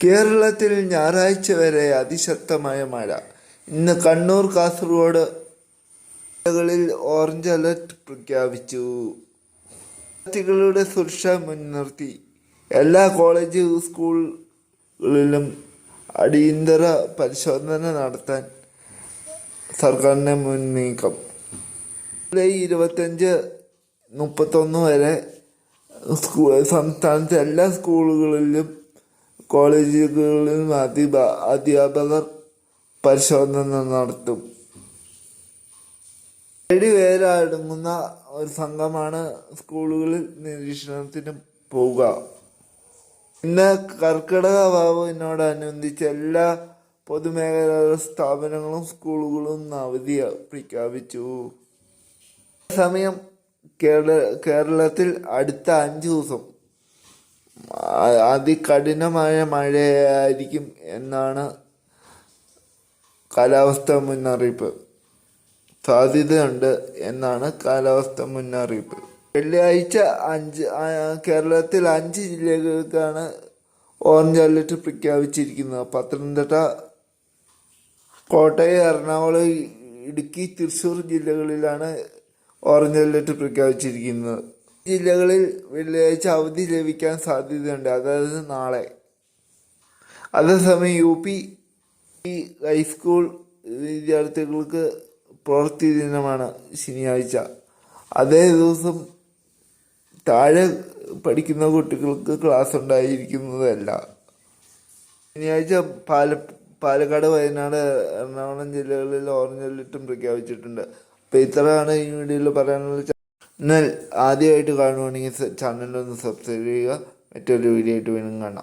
കേരളത്തിൽ ഞായറാഴ്ച വരെ അതിശക്തമായ മഴ. ഇന്ന് കണ്ണൂർ കാസർഗോഡ് ജില്ലകളിൽ ഓറഞ്ച് അലർട്ട് പ്രഖ്യാപിച്ചു. വിദ്യാർത്ഥികളുടെ സുരക്ഷ മുൻനിർത്തി. എല്ലാ കോളേജ് സ്കൂളുകളിലും അടിയന്തര പരിശോധന നടത്താൻ സർക്കാരിന്റെ മുൻ നീക്കം ജൂലൈ ഇരുപത്തഞ്ച് മുപ്പത്തൊന്ന് വരെ സംസ്ഥാനത്തെ എല്ലാ സ്കൂളുകളിലും കോളേജുകളിലും അധ്യാപ അധ്യാപകർ പരിശോധന നടത്തും. ഏഴ് പേരടങ്ങുന്ന ഒരു സംഘമാണ് സ്കൂളുകളിൽ നിരീക്ഷണത്തിന് പോവുക. ഇന്ന് കർക്കിടക വാവിനോടനുബന്ധിച്ച് എല്ലാ പൊതുമേഖലാ സ്ഥാപനങ്ങളും സ്കൂളുകളും അവധി പ്രഖ്യാപിച്ചു. സമയം കേരള കേരളത്തിൽ അടുത്ത അഞ്ച് ദിവസം അതികഠിനമായ മഴയായിരിക്കും എന്നാണ് കാലാവസ്ഥ മുന്നറിയിപ്പ്. സാധ്യതയുണ്ട് എന്നാണ് കാലാവസ്ഥ മുന്നറിയിപ്പ്. വെള്ളിയാഴ്ച അഞ്ച് കേരളത്തിൽ അഞ്ച് ജില്ലകൾക്കാണ് ഓറഞ്ച് അലർട്ട് പ്രഖ്യാപിച്ചിരിക്കുന്നത്. പത്തനംതിട്ട കോട്ടയം എറണാകുളം ഇടുക്കി തൃശ്ശൂർ ജില്ലകളിലാണ് ഓറഞ്ച് അലർട്ട് പ്രഖ്യാപിച്ചിരിക്കുന്നത്. ജില്ലകളിൽ വെള്ളിയാഴ്ച അവധി ലഭിക്കാൻ സാധ്യതയുണ്ട്. അതായത് നാളെ. അതേസമയം യു പി ഹൈസ്കൂൾ വിദ്യാർത്ഥികൾക്ക് പ്രവൃത്തി ദിനമാണ് ശനിയാഴ്ച. അതേ ദിവസം താഴെ പഠിക്കുന്ന കുട്ടികൾക്ക് ക്ലാസ് ഉണ്ടായിരിക്കുന്നതല്ല. ശനിയാഴ്ച പാല പാലക്കാട് വയനാട് എറണാകുളം ജില്ലകളിൽ ഓറഞ്ച് അലർട്ടും പ്രഖ്യാപിച്ചിട്ടുണ്ട്. അപ്പോൾ ഇത്രയാണ് ഈ വീഡിയോയിൽ പറയാനുള്ളത്. എന്നാൽ ആദ്യമായിട്ട് കാണുവാണെങ്കിൽ ചാനലൊന്ന് സബ്സ്ക്രൈബ് ചെയ്യുക. മറ്റൊരു വീഡിയോ ആയിട്ട് വീണ്ടും കാണാം.